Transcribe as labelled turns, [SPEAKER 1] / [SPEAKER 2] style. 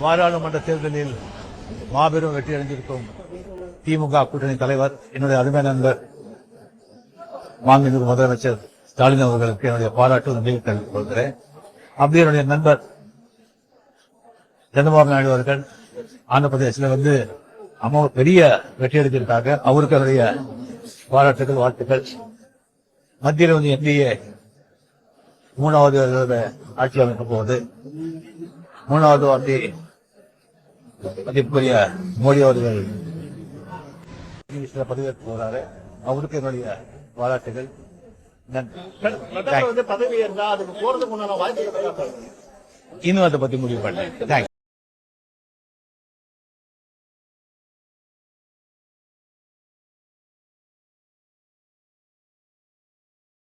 [SPEAKER 1] பாராளுமன்ற தேர்தலில் மாபெரும் வெற்றி அடைந்திருக்கும் திமுக கூட்டணி தலைவர் என்னுடைய அருமை நண்பர் மாண்புமிகு முதலமைச்சர் ஸ்டாலின் அவர்களுக்கு என்னுடைய பாராட்டு நன்றி தெரிவித்துக் கொள்கிறேன். அப்படி என்னுடைய நண்பர் சந்திரபாபு நாயுடு அவர்கள் ஆந்திர பிரதேசத்தில் வந்து அம்மா பெரிய வெற்றி அடைஞ்சிருக்காங்க அவருக்கு என்னுடைய பாராட்டுகள் வாழ்த்துக்கள். மத்தியில் வந்து என்டிஏ மூணாவது ஆட்சி அமைக்கும் போது மூணாவது வாட்டி மதிப்புக்குரிய மோடி அவர்கள் பதவியேற்க போறாரு. அவருக்கு என்னுடைய பாராட்டுகள். நன்றி. இன்னும் அதை பத்தி முடிவு பண்ணேன்